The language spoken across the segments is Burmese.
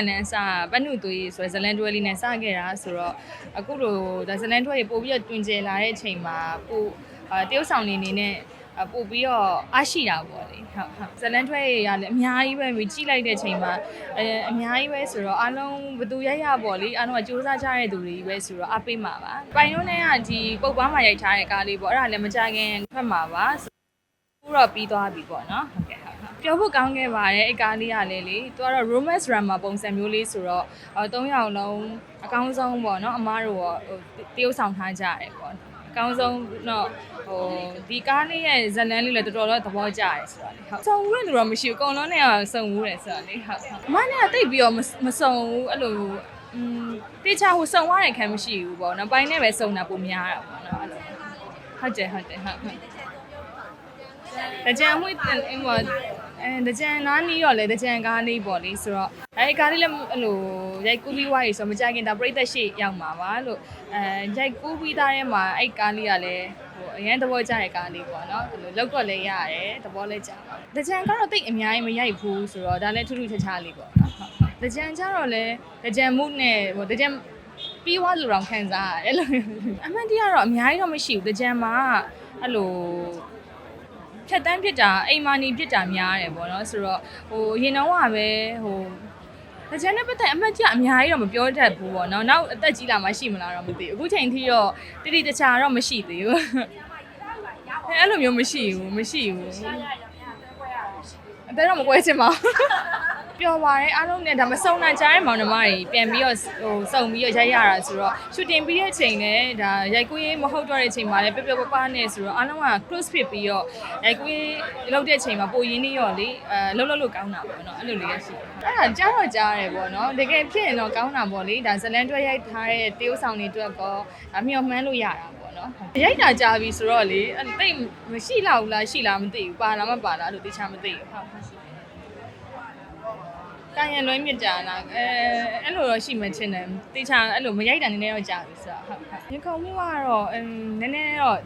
ညာနဲ့အစပတ်နုသွေးဆိုရယ်ဇလန်တွဲလေးနဲ့စခဲ့တာဆိုတော့အခုလိုဒါဇလန်တွဲတွေပို့ပြီးတော့တွင်ကျယ်လာတဲ့အချိန်မှာပို့အာတရုတ်ဆောင်နေနေနဲ့အပို့ပြီးတော့အားရှိတာပေါ့လေဟုတ်ဟုတ်ဇလန်တွဲတွေကလည်းအများကြီးပဲမြကြည့်လိုက်တဲ့အချိန်မှာအဲအများကြီးပဲဆိုတော့အားလုံးဘသူရိုက်ရပေါ့လေအားလုံးကစူးစမ်းကြတဲ့သူတွေပဲဆိုတော့အားပေးမှာပါပိုင်လုံးနဲ့ကဒီပုတ်ပားမှာရိုက်ထားတဲ့ကားလေးပေါ့အဲ့ဒါလည်းမကြခင်ဖတ်မှာပါခုတော့ပြီးသွားပြီပေါ့နော်ဟုတ်ကဲ့ဟုတ်ဟုတ် ပြောဖို့ကောင်းခဲ့ပါတယ်အဲ့ကားလေးကလည်းလေသူကတော့ romance drama ပုံစံမျိုးလေးဆိုတော့အဲ၃ယောက်လုံးအကောင်းဆုံးပေါ့နော်အမားတို့ရောဟိုတရုပ်ဆောင်ထားကြရတယ်ပေါ့အကောင်းဆုံးတော့ဟိုဒီကားလေးရဲ့ဇတ်လန်းလေးလည်းတော်တော်တော့သဘောကျတယ်ဆိုတော့လေဟုတ်စုံဦးတဲ့လူတော့မရှိဘူးအကုန်လုံးနဲ့ကစုံဦးတယ်ဆိုတော့လေဟုတ်ဟုတ်အမနဲ့ကတိတ်ပြီးတော့မမစုံဘူးအဲ့လိုอืมတေချာဟိုစုံသွားတဲ့ခံမရှိဘူးပေါ့နော်ပိုင်းနဲ့ပဲစုံတာပုံများတာပေါ့နော်အဲ့လိုဟုတ်တယ်ဟုတ်တယ်ဟုတ်ဟုတ်တကြံဝိတ်အင်းပေါ့ အဲတကြံနားနီးတော့လေတကြံကားလေးပေါ့လေဆိုတော့အဲဒီကားလေးလည်းအဲ့လိုရိုက်ကူးပြီးွားရီဆိုတော့မကြခင်ဒါပြိသက်ရှိရောက်မှာပါလို့အဲရိုက်ကူးပြီးသားထဲမှာအဲ့ကားလေးကလည်းဟိုအရင်သဘောကျတဲ့ကားလေးပေါ့နော်အဲ့လိုလောက်တော့လည်းရတယ်သဘောလည်းကျတကြံကတော့တိတ်အများကြီးမရိုက်ဘူးဆိုတော့ဒါလည်းထူးထူးခြားခြားလေးပေါ့နော်ဟုတ်ဟုတ်တကြံကျတော့လည်းတကြံမှုနဲ့ဟိုတကြံပြီးွားလူတော်ခံစားရတယ်အဲ့လိုအမှန်တရားတော့အများကြီးတော့မရှိဘူးတကြံမှာအဲ့လို ဖြတ်တန်းဖြစ်တာအိမ်မာနီဖြစ်တာများတယ်ပေါ့နော်ဆိုတော့ဟိုရင်တော့ကပဲဟိုအကျန်းနဲ့ပတ်သက်အမှတ်ကြအများကြီးတော့မပြောတတ်ဘူးပေါ့နော်နောက်အသက်ကြီးလာမှရှိမလားတော့မသိဘူးအခုချိန်ထိတော့တိတိတခြားတော့မရှိသေးဘူးအဲအဲ့လိုမျိုးမရှိဘူးမရှိဘူးအသက်တော့မကွဲချင်ပါဘူး ပျော်ပါတယ်အားလုံးနဲ့ဒါမစုံနိုင်ကြတဲ့မောင်နှမတွေပြန်ပြီးတော့ဟိုစုံပြီးတော့ရိုက်ရတာဆိုတော့ရှူတင်ပြီးတဲ့အချိန်နဲ့ဒါရိုက်ကူးရေးမဟုတ်တော့တဲ့အချိန်မှာလည်းပျော်ပျော်ပါးပါးနဲ့ဆိုတော့အားလုံးက close fit ပြီးတော့ရိုက်ကူးရေးလောက်တဲ့အချိန်မှာပိုရင်းနှီးရောလေအဲလှုပ်လှုပ်လို့ကောင်းတာပေါ့နော်အဲ့လိုလေးရရှိတယ်အဲ့ဒါကြားတော့ကြားရတယ်ပေါ့နော်တကယ်ဖြစ်ရင်တော့ကောင်းတာပေါ့လေဒါဇလန်တွဲရိုက်ထားတဲ့တရုပ်ဆောင်တွေအတွက်ကောအမျှော်မှန်းလို့ရတာပေါ့နော်ရိုက်တာကြားပြီဆိုတော့လေအဲ့တိတ်မရှိလောက်ဘူးလားရှိလားမသိဘူးပါလားမပါလားအဲ့လိုသိချာမသိဘူးဟုတ်ဟုတ်ရှိ ကံရလွှဲမြစ်တာလားအဲအဲ့လိုတော့ရှိမှချင်းတယ်တေချာအဲ့လိုမရိုက်တာနည်းနည်းတော့ကြာပြီဆိုတော့ဟုတ်ဟုတ်ရင်ခုန်မှုကတော့အင်းနည်းနည်းတော့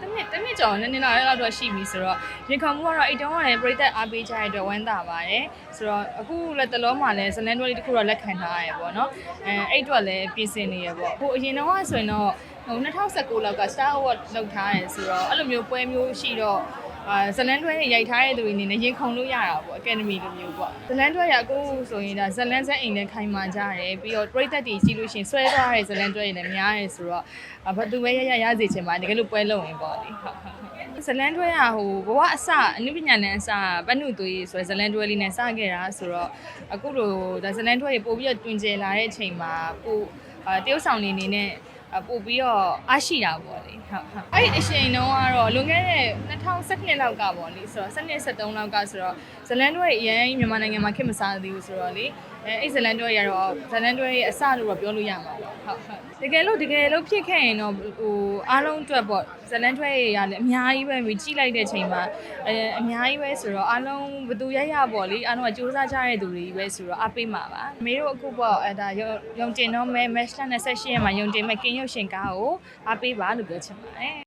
တစ်နှစ်တစ်နှစ်ကျော်နည်းနည်းတော့အဲ့လောက်တော့ရှိပြီဆိုတော့ရင်ခုန်မှုကတော့အိတ်တုံးကလည်းပြိသက်အားပေးကြတဲ့အတွက်ဝမ်းသာပါတယ်ဆိုတော့အခုလည်းတလုံးမှလည်းဇလန်တွဲလေးတစ်ခုတော့လက်ခံထားရတယ်ပေါ့နော်အဲအဲ့အတွက်လည်းပြင်ဆင်နေရပေါ့ဟိုအရင်တော့ဆိုရင်တော့ဟို2019လောက်က Star Award လောက်ထားတယ်ဆိုတော့အဲ့လိုမျိုးပွဲမျိုးရှိတော့ အာဇလန်တွဲတွေရိုက်ထားတဲ့သူတွေအနေနဲ့ရင်ခုန်လို့ရတာပေါ့အကယ်ဒမီလိုမျိုးပေါ့ဇလန်တွဲရအခုဆိုရင်ဒါဇလန်ဆက်အိမ်နဲ့ခိုင်မာကြတယ်ပြီးတော့ပြိသက်တွေကြီးလို့ရှရင်ဆွဲသွားတဲ့ဇလန်တွဲတွေလည်းများတယ်ဆိုတော့အာဘာသူပဲရရရစေချင်ပါတကယ်လို့ပွဲလုံးရင်ပေါ့လေဟုတ်ဟုတ်ဟုတ်ဇလန်တွဲရဟိုဘဝအစအနုပညာနဲ့အစပတ်နုသွေးဆိုရယ်ဇလန်တွဲလေးနဲ့စခဲ့တာဆိုတော့အခုလိုဒါဇလန်တွဲတွေပို့ပြီးတော့တွင်ကျယ်လာတဲ့အချိန်မှာပို့အာတရုတ်ဆောင်နေနေနဲ့အ ပို့ပြီးတော့အားရှိတာပေါ့လေဟုတ်ဟုတ်အဲ့ဒီအချိန်တုန်းကတော့လွန်ခဲ့တဲ့2012လောက်ကပေါ့လေဆိုတော့12 13လောက်ကဆိုတော့ဇလန်တွဲအရင်မြန်မာနိုင်ငံမှာခေတ်မစားသေးဘူးဆိုတော့လေ အဲအဲ့ဇလန်တွဲရတော့ဇလန်တွဲရဲ့အစလို့တော့ပြောလို့ရမှာပေါ့ဟုတ်ဟုတ်တကယ်လို့တကယ်လို့ဖြစ်ခဲ့ရင်တော့ဟိုအားလုံးအတွက်ပေါ့ဇလန်တွဲရလည်းအများကြီးပဲမြကြည့်လိုက်တဲ့အချိန်မှာအဲအများကြီးပဲဆိုတော့အားလုံးဘသူရိုက်ရပေါ့လေအားလုံးကစူးစမ်းကြတဲ့သူတွေပဲဆိုတော့အားပေးမှာပါအမေတို့အခုပေါ့အဲဒါရုံတင်တော့မဲ match 28ရက်မှာရုံတင်မဲ့ကင်းရုပ်ရှင်ကားကိုအားပေးပါလို့ပြောချင်ပါတယ်